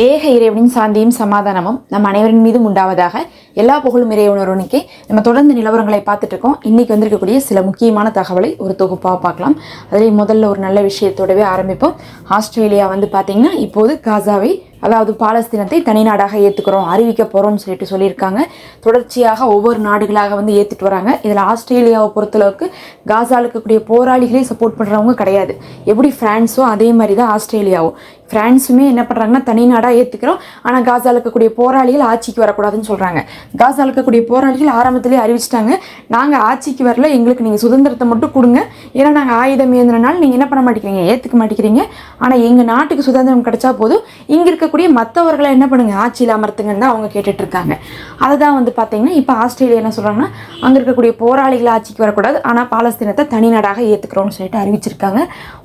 ஏக இறைவனின் சாந்தியும் சமாதானமும் நம் அனைவரின் மீதும் உண்டாவதாக எல்லா புகழும் இறைவனொருவனுக்கே நம்ம தொடர்ந்து நிலவரங்களை பார்த்துட்டு இருக்கோம் இன்றைக்கி வந்திருக்கக்கூடிய சில முக்கியமான தகவலை ஒரு தொகுப்பாக பார்க்கலாம். அதில் முதல்ல ஒரு நல்ல விஷயத்தோடவே ஆரம்பிப்போம். ஆஸ்திரேலியா வந்து பார்த்திங்கன்னா இப்போது காசாவை அதாவது பாலஸ்தீனத்தை தனிநாடாக ஏற்றுக்கிறோம் அறிவிக்க போகிறோம்னு சொல்லிட்டு சொல்லியிருக்காங்க. தொடர்ச்சியாக ஒவ்வொரு நாடுகளாக வந்து ஏற்றுட்டு வராங்க. இதில் ஆஸ்திரேலியாவை பொறுத்தளவுக்கு காசாவில் இருக்கக்கூடிய போராளிகளே சப்போர்ட் பண்ணுறவங்க கிடையாது. எப்படி ஃப்ரான்ஸோ அதே மாதிரி தான் ஆஸ்திரேலியாவும். ஃப்ரான்ஸுமே என்ன பண்ணுறாங்கன்னா தனி நாடாக ஏற்றுக்கிறோம் ஆனால் காசாவில் இருக்கக்கூடிய போராளிகள் ஆட்சிக்கு வரக்கூடாதுன்னு சொல்கிறாங்க காசாவில் இருக்கக்கூடிய போராளிகள் ஆரம்பத்திலே அறிவிச்சிட்டாங்க. நாங்கள் ஆட்சிக்கு வரல எங்களுக்கு நீங்கள் சுதந்திரத்தை மட்டும் கொடுங்க. ஏன்னா நாங்கள் ஆயுதம் ஏந்திரனால நீங்கள் என்ன பண்ண மாட்டேங்கிறீங்க? ஏற்றுக்க மாட்டேங்கிறீங்க. ஆனால் எங்கள் நாட்டுக்கு சுதந்திரம் கிடைச்சா போதும். இங்கே இருக்கக்கூடிய மற்றவர்களை என்ன பண்ணுங்க? ஆட்சியில் அமர்த்துங்கன்னு தான் அவங்க கேட்டுட்டு இருக்காங்க. அதை தான் வந்து பார்த்தீங்கன்னா இப்போ ஆஸ்திரேலியா என்ன சொல்கிறாங்கன்னா அங்கே இருக்கக்கூடிய போராளிகள் ஆட்சிக்கு வரக்கூடாது. ஆனால் பாலஸ்தீனத்தை தனி நாடாக ஏற்றுக்கிறோம்னு சொல்லிட்டு அறிவிச்சிருக்காங்க.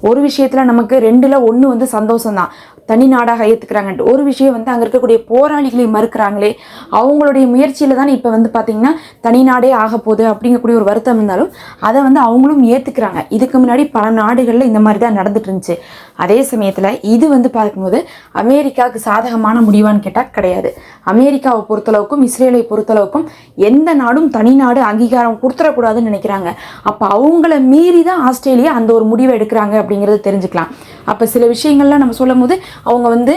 ஒரு விஷயத்தில் நமக்கு ரெண்டில் ஒன்று வந்து சந்தோஷம் தான் தனி நாடாக ஏற்றுக்கிறாங்கன்ட்டு ஒரு விஷயம் வந்து அங்கே இருக்கக்கூடிய போராளிகளை மறுக்கிறாங்களே அவங்களுடைய முயற்சியில் தானே இப்போ வந்து பார்த்திங்கன்னா தனி நாடே ஆக போகுது அப்படிங்கக்கூடிய ஒரு வருத்தம் இருந்தாலும் அதை வந்து அவங்களும் ஏற்றுக்கிறாங்க இதுக்கு முன்னாடி பல நாடுகளில் இந்த மாதிரி தான் நடந்துட்டு இருந்துச்சு. அதே சமயத்தில் இது வந்து பார்க்கும்போது அமெரிக்காவுக்கு சாதகமான முடிவான்னு கேட்டால் கிடையாது. அமெரிக்காவை பொறுத்தளவுக்கும் இஸ்ரேலை பொறுத்தளவுக்கும் எந்த நாடும் தனி நாடு அங்கீகாரம் கொடுத்துடக்கூடாதுன்னு நினைக்கிறாங்க. அப்போ அவங்கள மீறி தான் ஆஸ்திரேலியா அந்த ஒரு முடிவை எடுக்கிறாங்க அப்படிங்கிறத தெரிஞ்சுக்கலாம். அப்போ சில விஷயங்கள்லாம் நம்ம சொல்லும் போது அவங்க வந்து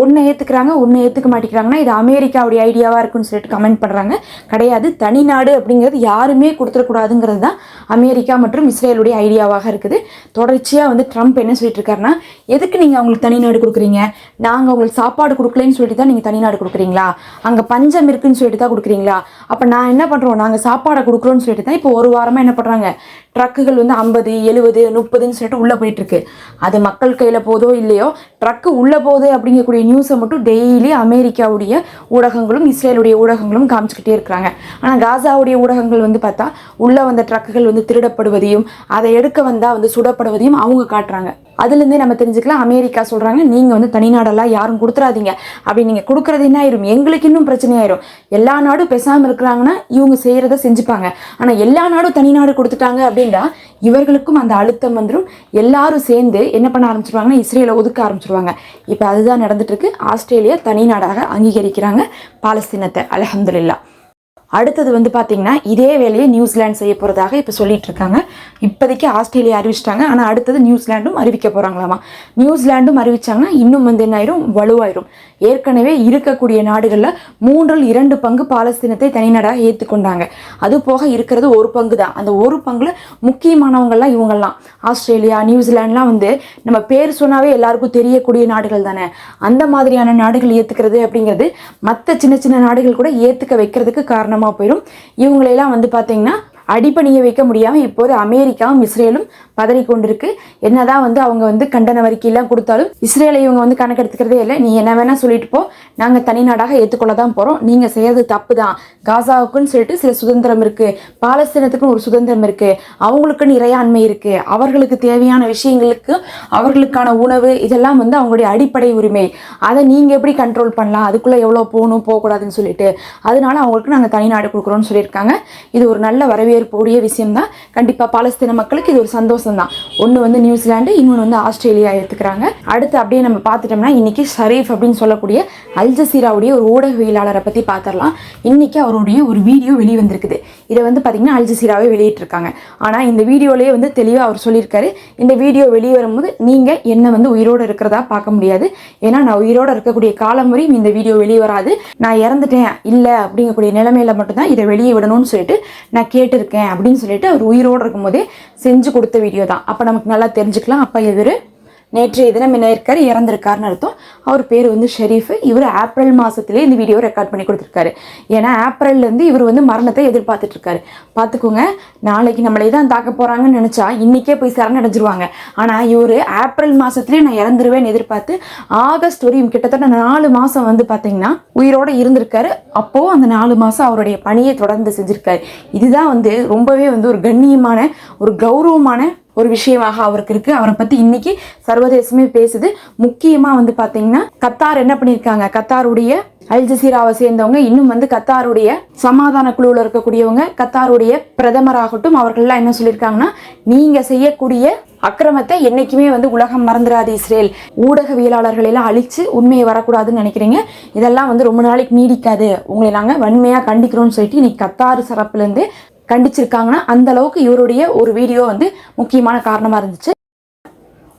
ஒன்றை ஏற்றுக்கிறாங்க ஒன்றை ஏற்றுக்க மாட்டேங்கிறாங்கன்னா இது அமெரிக்காவுடைய ஐடியாவாக இருக்குன்னு சொல்லிட்டு கமெண்ட் பண்ணுறாங்க கிடையாது தனி நாடு அப்படிங்கிறது யாருமே கொடுத்துடக்கூடாதுங்கிறது தான் அமெரிக்கா மற்றும் இஸ்ரேலுடைய ஐடியாவாக இருக்குது. தொடர்ச்சியாக வந்து ட்ரம்ப் என்ன சொல்லிட்டு இருக்காருன்னா எதுக்கு நீங்கள் அவங்களுக்கு தனி நாடு கொடுக்குறீங்க? நாங்கள் அவங்களுக்கு சாப்பாடு கொடுக்கலன்னு சொல்லிட்டு தான் நீங்கள் தனி நாடு கொடுக்குறீங்க. கொடுக்குறீங்களா? அங்கே பஞ்சம் இருக்குன்னு சொல்லிட்டு தான் கொடுக்குறீங்களா? அப்போ நான் என்ன பண்ணுறோம் நாங்கள் சாப்பாடை கொடுக்குறோன்னு சொல்லிட்டு தான் இப்போ ஒரு வாரமாக என்ன பண்ணுறாங்க ட்ரக்குகள் வந்து ஐம்பது எழுபது முப்பதுன்னு சொல்லிட்டு உள்ளே போயிட்டுருக்கு. அது மக்கள் கையில் போதோ இல்லையோ ட்ரக்கு உள்ளே போகுது அப்படிங்கக்கூடிய நியூஸை மட்டும் டெய்லி அமெரிக்காவுடைய ஊடகங்களும் இஸ்ரேலுடைய ஊடகங்களும் காமிச்சிக்கிட்டே இருக்கிறாங்க. ஆனால் காசாவுடைய ஊடகங்கள் வந்து பார்த்தா உள்ளே வந்த ட்ரக்குகள் வந்து திருடப்படுவதையும் அதை எடுக்க வந்தால் வந்து சுடப்படுவதையும் அவங்க காட்டுறாங்க. அதுலேருந்தே நம்ம தெரிஞ்சுக்கலாம். அமெரிக்கா சொல்கிறாங்க நீங்கள் வந்து தனிநாடெல்லாம் யாரும் கொடுத்துறாதீங்க. அப்படி நீங்கள் கொடுக்குறது என்ன ஆயிரும்? எங்களுக்கு இன்னும் பிரச்சனையாயிரும் எல்லா நாடும் பேசாமல் இருக்கிறாங்கன்னா இவங்க செய்கிறத செஞ்சுப்பாங்க. ஆனால் எல்லா நாடும் தனிநாடு கொடுத்துட்டாங்க அப்படின்னா இவர்களுக்கும் அந்த அழுத்தம் வந்துடும் எல்லாரும் சேர்ந்து என்ன பண்ண ஆரம்பிச்சிருவாங்கன்னா இஸ்ரேலை ஒதுக்க ஆரம்பிச்சிருவாங்க. இப்போ அதுதான் நடந்துட்டு இருக்கு. ஆஸ்திரேலியா தனி நாடாக அங்கீகரிக்கிறாங்க. பாலஸ்தீனத்தை அலஹம்துல்லா அடுத்தது வந்து பார்த்தீங்கன்னா இதே வேலையை நியூசிலாந்து செய்ய போகிறதாக இப்போ சொல்லிட்டு இருக்காங்க. இப்போதைக்கு ஆஸ்திரேலியா அறிவிச்சிட்டாங்க. ஆனால் அடுத்தது நியூசிலாண்டும் அறிவிக்க போகிறாங்களாமா நியூசிலாண்டும் அறிவிச்சாங்கன்னா இன்னும் வந்து என்ன ஆயிரும்? வலுவாயிரும். ஏற்கனவே இருக்கக்கூடிய நாடுகளில் மூன்றில் இரண்டு பங்கு பாலஸ்தீனத்தை தனிநாடாக ஏற்றுக்கொண்டாங்க. அது போக இருக்கிறது ஒரு பங்கு தான் அந்த ஒரு பங்குல முக்கியமானவங்கள்லாம் இவங்கெல்லாம் ஆஸ்திரேலியா நியூசிலாண்ட்லாம் வந்து நம்ம பேர் சொன்னாவே எல்லாருக்கும் தெரியக்கூடிய நாடுகள் தானே. அந்த மாதிரியான நாடுகள் ஏற்றுக்கிறது அப்படிங்கிறது மற்ற சின்ன சின்ன நாடுகள் கூட ஏற்றுக்க வைக்கிறதுக்கு காரணம் காரணமாக போயிடும் இவங்களையெல்லாம் வந்து பார்த்தீங்கன்னா அடிப்பணிய வைக்க முடியாமல் இப்போது அமெரிக்காவும் இஸ்ரேலும் பதறி கொண்டிருக்கு என்னதான் வந்து அவங்க வந்து கண்டன வரிக்கையெல்லாம் கொடுத்தாலும் இஸ்ரேலை இவங்க வந்து கணக்கெடுத்துக்கிறதே இல்லை. நீ என்ன வேணா சொல்லிட்டு போ. நாங்கள் தனி நாடாக ஏற்றுக்கொள்ள தான் போகிறோம் நீங்கள் செய்யறது தப்பு தான் காசாவுக்குன்னு சொல்லிட்டு சில சுதந்திரம் இருக்குது பாலஸ்தீனத்துக்குன்னு ஒரு சுதந்திரம் இருக்குது அவங்களுக்குன்னு இறையாண்மை இருக்குது அவர்களுக்கு தேவையான விஷயங்களுக்கு அவர்களுக்கான உணவு இதெல்லாம் வந்து அவங்களுடைய அடிப்படை உரிமை. அதை நீங்கள் எப்படி கண்ட்ரோல் பண்ணலாம்? அதுக்குள்ளே எவ்வளோ போகணும் போகக்கூடாதுன்னு சொல்லிட்டு. அதனால அவங்களுக்கு நாங்கள் தனிநாடு கொடுக்குறோம்னு சொல்லியிருக்காங்க. இது ஒரு நல்ல வரவேற்புடைய விஷயம் தான் கண்டிப்பாக பாலஸ்தீன மக்களுக்கு இது ஒரு சந்தோஷம். தான் ஒன்று வந்து நியூசிலாந்து இன்னொன்று வந்து ஆஸ்திரேலியா எடுத்துக்கிறாங்க அடுத்து அப்படியே நம்ம பார்த்துட்டோம்னா இன்னைக்கு ஷரீஃப் அப்படின்னு சொல்லக்கூடிய அல் ஜசீராவுடைய ஒரு ஊடகவியலாளரை பற்றி பார்த்துடலாம். இன்னைக்கு அவருடைய ஒரு வீடியோ வெளிவந்திருக்குது. இதை வந்து பார்த்திங்கன்னா அல் ஜசீராவே வெளியிட்டிருக்காங்க. ஆனால் இந்த வீடியோலேயே வந்து தெளிவாக அவர் சொல்லியிருக்காரு. இந்த வீடியோ வெளியே வரும்போது நீங்கள் என்ன வந்து உயிரோடு இருக்கிறதா பார்க்க முடியாது. ஏன்னா நான் உயிரோடு இருக்கக்கூடிய காலம் வரையும் இந்த வீடியோ வெளியே வராது. நான் இறந்துட்டேன் இல்லை அப்படிங்கக்கூடிய நிலைமையில மட்டும்தான் இதை வெளியே விடணும்னு சொல்லிட்டு நான் கேட்டிருக்கேன் அப்படின்னு சொல்லிட்டு அவர் உயிரோடு இருக்கும்போதே செஞ்சு கொடுத்த வீடியோ. தான் அப்போ நமக்கு நல்லா தெரிஞ்சுக்கலாம். அப்போ இவர் நேற்றைய தினம் என்ன இருக்கார்? இறந்துருக்காருன்னு அர்த்தம். அவர் பேர் வந்து ஷெரீஃப். இவர் ஏப்ரல் மாதத்துலேயே இந்த வீடியோ ரெக்கார்ட் பண்ணி கொடுத்துருக்காரு. ஏன்னா ஏப்ரல்லேருந்து இவர் வந்து மரணத்தை எதிர்பார்த்துட்ருக்காரு பார்த்துக்கோங்க. நாளைக்கு நம்மளே தான் தாக்க போகிறாங்கன்னு நினச்சா இன்றைக்கே போய் சரணடைஞ்சிருவாங்க ஆனால் இவர் ஏப்ரல் மாதத்துலேயே நான் இறந்துருவேன்னு எதிர்பார்த்து ஆகஸ்ட் வரையும் கிட்டத்தட்ட நாலு மாதம் வந்து பார்த்தீங்கன்னா உயிரோடு இருந்திருக்காரு. அப்போது அந்த நாலு மாதம் அவருடைய பணியை தொடர்ந்து செஞ்சுருக்காரு. இதுதான் வந்து ரொம்பவே வந்து ஒரு கண்ணியமான ஒரு கௌரவமான ஒரு விஷயமாக அவருக்கு இருக்கு. அவரை பத்தி இன்னைக்கு சர்வதேசமே பேசுது. முக்கியமா வந்து பாத்தீங்கன்னா கத்தார் என்ன பண்ணியிருக்காங்க? கத்தாருடைய அல் ஜசீராவை சேர்ந்தவங்க இன்னும் வந்து கத்தாருடைய சமாதான குழுவில் இருக்கக்கூடியவங்க கத்தாருடைய பிரதமராகட்டும் அவர்கள்லாம் என்ன சொல்லியிருக்காங்கன்னா நீங்க செய்யக்கூடிய அக்கிரமத்தை என்னைக்குமே வந்து உலகம் மறந்துடாது இஸ்ரேல். ஊடகவியலாளர்களெல்லாம் அழித்து அழிச்சு உண்மையை வரக்கூடாதுன்னு நினைக்கிறீங்க. இதெல்லாம் வந்து ரொம்ப நாளைக்கு நீடிக்காது. உங்களை நாங்கள் வன்மையாக கண்டிக்கிறோம்னு சொல்லிட்டு இன்னைக்கு கத்தார் சிறப்புலேருந்து கண்டிச்சிருக்காங்கன்னா அந்த அளவுக்கு இவருடைய ஒரு வீடியோ வந்து முக்கியமான காரணமாக இருந்துச்சு.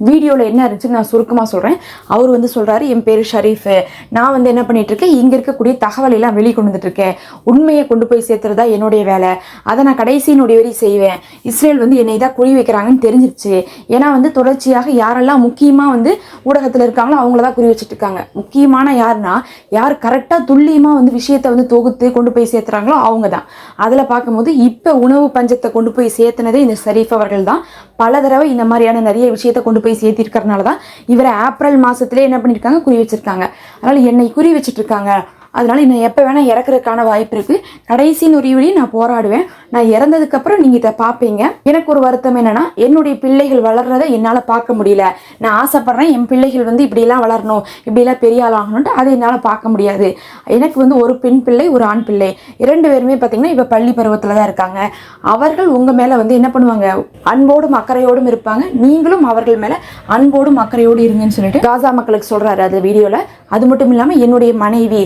வீடியோவில் என்ன இருந்துச்சுன்னு நான் சுருக்கமாக சொல்கிறேன் அவர் வந்து சொல்கிறாரு என் பேர் ஷரீஃபு. நான் வந்து என்ன பண்ணிகிட்ருக்கேன் இங்கே இருக்கக்கூடிய தகவல் எல்லாம் வெளியே கொண்டு இருக்கேன் உண்மையை கொண்டு போய் சேர்த்துறதா என்னுடைய வேலை. அதை நான் கடைசி நொடி வரை செய்வேன். இஸ்ரேல் வந்து என்னை தான் குறி வைக்கிறாங்கன்னு தெரிஞ்சிருச்சு. ஏன்னா வந்து தொடர்ச்சியாக யாரெல்லாம் முக்கியமாக வந்து ஊடகத்தில் இருக்காங்களோ அவங்கள தான் குறி வச்சுட்டு இருக்காங்க முக்கியமான யாருன்னா யார் கரெக்டாக துல்லியமாக வந்து விஷயத்தை வந்து தொகுத்து கொண்டு போய் சேர்த்துறாங்களோ அவங்க தான். அதில் பார்க்கும்போது இப்போ உணவு பஞ்சத்தை கொண்டு போய் சேர்த்துனதே இந்த ஷரீஃப் அவர்கள் தான். பல தடவை இந்த மாதிரியான நிறைய விஷயத்தை கொண்டு போய் சேர்த்திருக்கறனால தான் இவரை ஏப்ரல் மாதத்துலேயே என்ன பண்ணியிருக்காங்க குறி வச்சுருக்காங்க. அதனால என்னை குறி வச்சிட்டு இருக்காங்க அதனால் இன்னும் எப்போ வேணால் இறக்குறதுக்கான வாய்ப்பு இருக்குது கடைசி நொறிவழி நான் போராடுவேன். நான் இறந்ததுக்கப்புறம் நீங்கள் இதை பார்ப்பீங்க எனக்கு ஒரு வருத்தம் என்னென்னா என்னுடைய பிள்ளைகள் வளர்றதை என்னால் பார்க்க முடியல. நான் ஆசைப்பட்றேன் என் பிள்ளைகள் வந்து இப்படிலாம் வளரணும் இப்படிலாம் பெரிய ஆள் ஆகணும்ட்டு அதை என்னால் பார்க்க முடியாது. எனக்கு வந்து ஒரு பெண் பிள்ளை ஒரு ஆண் பிள்ளை. இரண்டு பேருமே பார்த்தீங்கன்னா இப்போ பள்ளி பருவத்தில் தான் இருக்காங்க. அவர்கள் உங்கள் மேலே வந்து என்ன பண்ணுவாங்க? அன்போடும் அக்கறையோடும் இருப்பாங்க. நீங்களும் அவர்கள் மேலே அன்போடும் அக்கறையோடு இருங்கன்னு சொல்லிட்டு காசா மக்களுக்கு சொல்கிறாரு அது வீடியோவில் அது மட்டும் இல்லாமல் என்னுடைய மனைவி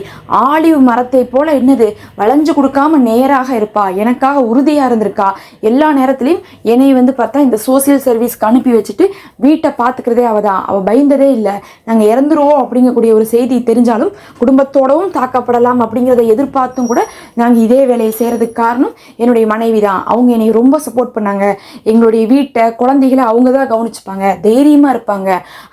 ஆலிவ் மரத்தை போல என்னது வளைஞ்சு கொடுக்காம நேராக இருப்பா எனக்காக உறுதியாக இருந்திருக்கா. எல்லா நேரத்துலையும் என்னை வந்து பார்த்தா இந்த சோசியல் சர்வீஸ்க்கு அனுப்பி வச்சுட்டு வீட்டை பார்த்துக்கிறதே அவள் தான் அவள் பயந்ததே இல்லை. நாங்கள் இறந்துருவோம் அப்படிங்கக்கூடிய ஒரு செய்தி தெரிஞ்சாலும் குடும்பத்தோடவும் தாக்கப்படலாம் அப்படிங்கிறத எதிர்பார்த்தும் கூட நாங்கள் இதே வேலையை செய்கிறதுக்கு காரணம் என்னுடைய மனைவி தான். அவங்க என்னை ரொம்ப சப்போர்ட் பண்ணாங்க. எங்களுடைய வீட்டை குழந்தைகளை அவங்க தான் கவனிச்சுப்பாங்க. தைரியமாக இருப்பாங்க.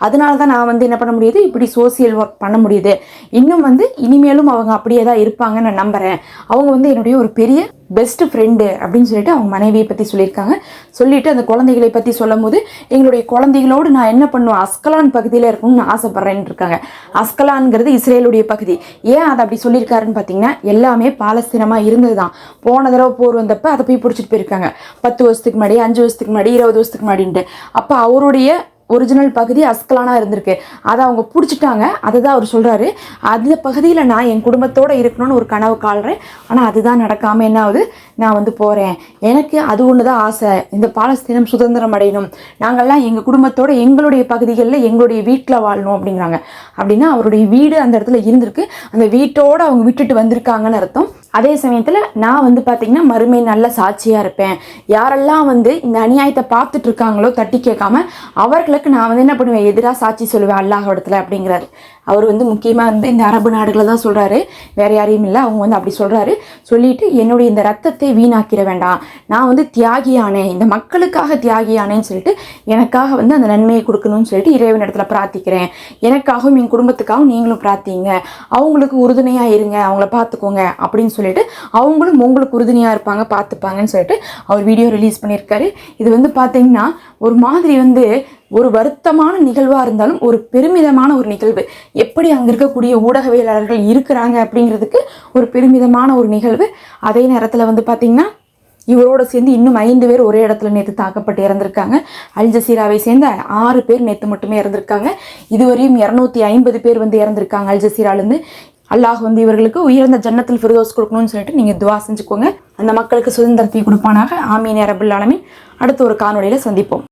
அதனால தான் நான் வந்து என்ன பண்ண முடியுது? இப்படி சோசியல் ஒர்க் பண்ண முடியுது. இன்னும் வந்து இனிமேலும் அவங்க அப்படியே தான் இருப்பாங்கன்னு நான் நம்புகிறேன் அவங்க வந்து என்னுடைய ஒரு பெரிய பெஸ்ட் ஃப்ரெண்டு அப்படின்னு சொல்லிட்டு அவங்க மனைவியை பற்றி சொல்லியிருக்காங்க. சொல்லிட்டு அந்த குழந்தைகளை பற்றி சொல்லும் போது எங்களுடைய குழந்தைகளோடு நான் என்ன பண்ணுவேன்? அஸ்கலான் பகுதியில் இருக்கணும்னு ஆசைப்பட்றேன்னு இருக்காங்க. அஸ்கலான்ங்கிறது இஸ்ரேலுடைய பகுதி. ஏன் அதை அப்படி சொல்லியிருக்காருன்னு பார்த்தீங்கன்னா எல்லாமே பாலஸ்தீனமாக இருந்தது தான் போன தடவை போர் வந்தப்போ அதை போய் பிடிச்சிட்டு போயிருக்காங்க. பத்து வருஷத்துக்கு முன்னாடி அஞ்சு வருஷத்துக்கு முன்னாடி இருபது வருஷத்துக்கு முன்னாடின்ட்டு. அப்போ அவருடைய ஒரிஜினல் பகுதி அஸ்கலானாக இருந்திருக்கு. அதை அவங்க பிடிச்சிட்டாங்க. அதை தான் அவர் சொல்கிறாரு அந்த பகுதியில் நான் என் குடும்பத்தோடு இருக்கணும்னு ஒரு கனவு கால்றேன். ஆனால் அதுதான் நடக்காமல் என்ன ஆகுது? நான் வந்து போகிறேன் எனக்கு அது ஒன்று தான் ஆசை. இந்த பாலஸ்தீனம் சுதந்திரம் அடையணும். நாங்கள்லாம் எங்கள் குடும்பத்தோடு எங்களுடைய பகுதிகளில் எங்களுடைய வீட்டில் வாழணும் அப்படிங்கிறாங்க. அப்படின்னா அவருடைய வீடு அந்த இடத்துல இருந்திருக்கு. அந்த வீட்டோடு அவங்க விட்டுட்டு வந்திருக்காங்கன்னு அர்த்தம். அதே சமயத்தில் நான் வந்து பார்த்திங்கன்னா மறுமை நல்ல சாட்சியாக இருப்பேன். யாரெல்லாம் வந்து இந்த அநியாயத்தை பார்த்துட்டு இருக்காங்களோ தட்டி கேட்காம அவர்களுக்கு நான் வந்து என்ன பண்ணுவேன்? எதிராக சாட்சி சொல்லுவேன் அல்லாஹ் இடத்துல அப்படிங்கிறாரு. அவர் வந்து முக்கியமாக வந்து இந்த அரபு நாடுகளை தான் சொல்கிறாரு வேறு யாரையும் இல்லை அவங்க வந்து அப்படி சொல்கிறாரு சொல்லிட்டு என்னுடைய இந்த ரத்தத்தை வீணாக்கிட வேண்டாம். நான் வந்து தியாகியானேன். இந்த மக்களுக்காக தியாகியானேன்னு சொல்லிட்டு எனக்காக வந்து அந்த நன்மையை கொடுக்கணும்னு சொல்லிட்டு இறைவன் இடத்துல பிரார்த்திக்கிறேன். எனக்காகவும் என் குடும்பத்துக்காகவும் நீங்களும் பிரார்த்திங்க. அவங்களுக்கு உறுதுணையாக இருங்க. அவங்கள பார்த்துக்கோங்க அப்படின்னு சொல்லிட்டு அவங்களும் உங்களுக்கு உறுதுணையாக இருப்பாங்க பார்த்துப்பாங்கன்னு சொல்லிட்டு அவர் வீடியோ ரிலீஸ் பண்ணியிருக்காரு. இது வந்து பார்த்தீங்கன்னா ஒரு மாதிரி வந்து ஒரு வருத்தமான நிகழ்வாக இருந்தாலும் ஒரு பெருமிதமான ஒரு நிகழ்வு. எப்படி அங்கே இருக்கக்கூடிய ஊடகவியலாளர்கள் இருக்கிறாங்க அப்படிங்கிறதுக்கு ஒரு பெருமிதமான ஒரு நிகழ்வு. அதே நேரத்தில் வந்து பார்த்திங்கன்னா இவரோட சேர்ந்து இன்னும் ஐந்து பேர் ஒரே இடத்துல நேற்று தாக்கப்பட்டு இறந்திருக்காங்க. அல் ஜசீராவை சேர்ந்த ஆறு பேர் நேற்று மட்டுமே இறந்திருக்காங்க. இதுவரையும் இரநூத்தி ஐம்பது பேர் வந்து இறந்திருக்காங்க அல் ஜசீராலேருந்து. அல்லாஹ் வந்து இவர்களுக்கு உயர்ந்த ஜன்னத்தில் ஃபிர்தோஸ் கொடுக்கணும்னு சொல்லிட்டு நீங்கள் துவா செஞ்சுக்கோங்க. அந்த மக்களுக்கு சுதந்திரத்தை கொடுப்பானாக. ஆமீன் ரபுல் அடுத்த ஒரு காணொலியில் சந்திப்போம்.